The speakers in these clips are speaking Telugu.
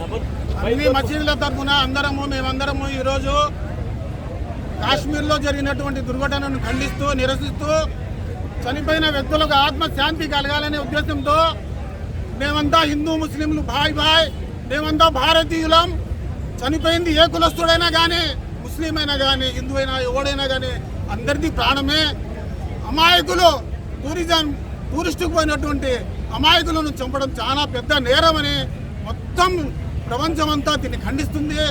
అన్ని మసీదుల తరఫున అందరము మేమందరము ఈరోజు కాశ్మీర్లో జరిగినటువంటి దుర్ఘటనను ఖండిస్తూ నిరసిస్తూ చనిపోయిన వ్యక్తులకు ఆత్మశాంతి కలగాలనే ఉద్దేశంతో మేమంతా హిందూ ముస్లింలు భాయ్ భాయ్ మేమంతా భారతీయులం. చనిపోయింది ఏ కులస్తుడైనా కానీ ముస్లిం అయినా కానీ హిందూ అయినా ఎవడైనా కానీ అందరిది ప్రాణమే. అమాయకులు టూరిజం టూరిస్టుకు పోయినటువంటి అమాయకులను చంపడం చాలా పెద్ద నేరమని మొత్తం ప్రపంచమంతా దీన్ని ఖండిస్తుంది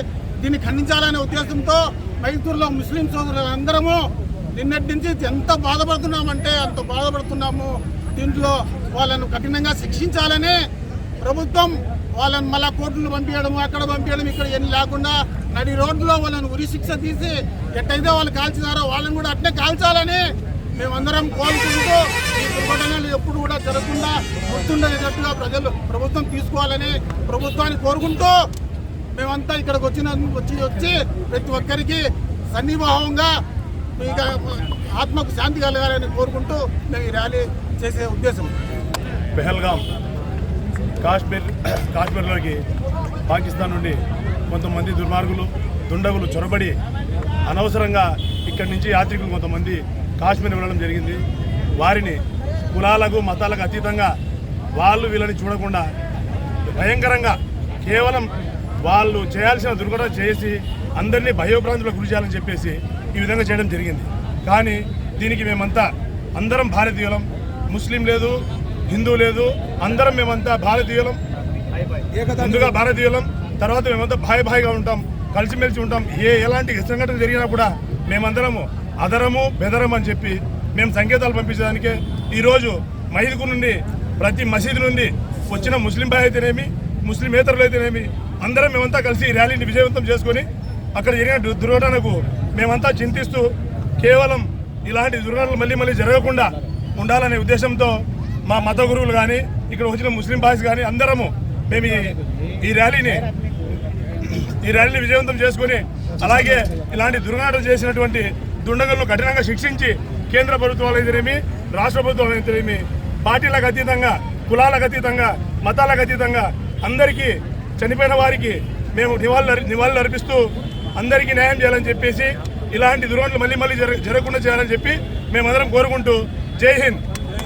దీన్ని ఖండించాలనే ఉద్దేశంతో మైసూరులో ముస్లిం సోదరులందరము నిన్నటి నుంచి ఎంత బాధపడుతున్నామంటే అంత బాధపడుతున్నాము. దీంట్లో వాళ్ళను కఠినంగా శిక్షించాలని ప్రభుత్వం వాళ్ళని మళ్ళా కోర్టులు పంపించడం అక్కడ పంపించడం ఇక్కడ ఏం లేకుండా నడి రోడ్లో వాళ్ళని ఉరి శిక్ష తీసి ఎట్టయితే వాళ్ళు కాల్చినారో వాళ్ళని కూడా అట్నే కాల్చాలని మేమందరం కోరుకుంటూ గుర్తుండేటట్టుగా ప్రజలు ప్రభుత్వం తీసుకోవాలని ప్రభుత్వాన్ని కోరుకుంటూ మేమంతా ఇక్కడికి వచ్చిన వచ్చి వచ్చి ప్రతి ఒక్కరికి సన్నిభావంగా ఇక ఆత్మకు శాంతి కలగాలని కోరుకుంటూ మేము ఈ ర్యాలీ చేసే ఉద్దేశం. పెహల్గాం కాశ్మీర్ కాశ్మీర్లోకి పాకిస్తాన్ నుండి కొంతమంది దుర్మార్గులు దుండగులు చొరబడి అనవసరంగా ఇక్కడి నుంచి యాత్రికులు కొంతమంది కాశ్మీర్ వెళ్ళడం జరిగింది. వారిని కులాలకు మతాలకు అతీతంగా వాళ్ళు వీళ్ళని చూడకుండా భయంకరంగా కేవలం వాళ్ళు చేయాల్సిన దుర్ఘటన చేసి అందరినీ భయోభ్రాంతులకు గురి చేయాలని చెప్పేసి ఈ విధంగా చేయడం జరిగింది. కానీ దీనికి మేమంతా అందరం భారతీయులం. ముస్లిం లేదు హిందూ లేదు అందరం మేమంతా భారతీయులం. ముందుగా భారతీయులం తర్వాత మేమంతా భాయ్ భాయిగా ఉంటాం కలిసిమెలిసి ఉంటాం. ఏ ఎలాంటి సంఘటన జరిగినా కూడా మేమందరము అదరము బెదరం అని చెప్పి మేము సంకేతాలు పంపించడానికే ఈరోజు మైదుకు నుండి ప్రతి మసీదు నుండి వచ్చిన ముస్లిం భాయ్ అయితేనేమి ముస్లిమేతరులు అయితేనేమి అందరం మేమంతా కలిసి ఈ ర్యాలీని విజయవంతం చేసుకొని అక్కడ జరిగిన దుర్ఘటనకు మేమంతా చింతిస్తూ కేవలం ఇలాంటి దుర్ఘటనలు మళ్ళీ మళ్ళీ జరగకుండా ఉండాలనే ఉద్దేశంతో మా మత గురువులు కానీ ఇక్కడ వచ్చిన ముస్లిం భాష కానీ అందరము మేము ఈ- ర్యాలీని ఈ ర్యాలీని విజయవంతం చేసుకుని అలాగే ఇలాంటి దుర్ఘటన చేసినటువంటి దుండగలను కఠినంగా శిక్షించి కేంద్ర ప్రభుత్వాలు అయితేనేమి రాష్ట్ర ప్రభుత్వాలు అయితేనేమి పార్టీలకు అతీతంగా కులాలకు అతీతంగా మతాలకు అతీతంగా అందరికీ చనిపోయిన వారికి మేము నివాళులు నివాళులు అర్పిస్తూ అందరికీ న్యాయం చేయాలని చెప్పేసి ఇలాంటి దుర్ఘటనలు మళ్ళీ మళ్ళీ జరగ జరగకుండా చేయాలని చెప్పి మేమందరం కోరుకుంటూ జై హింద్.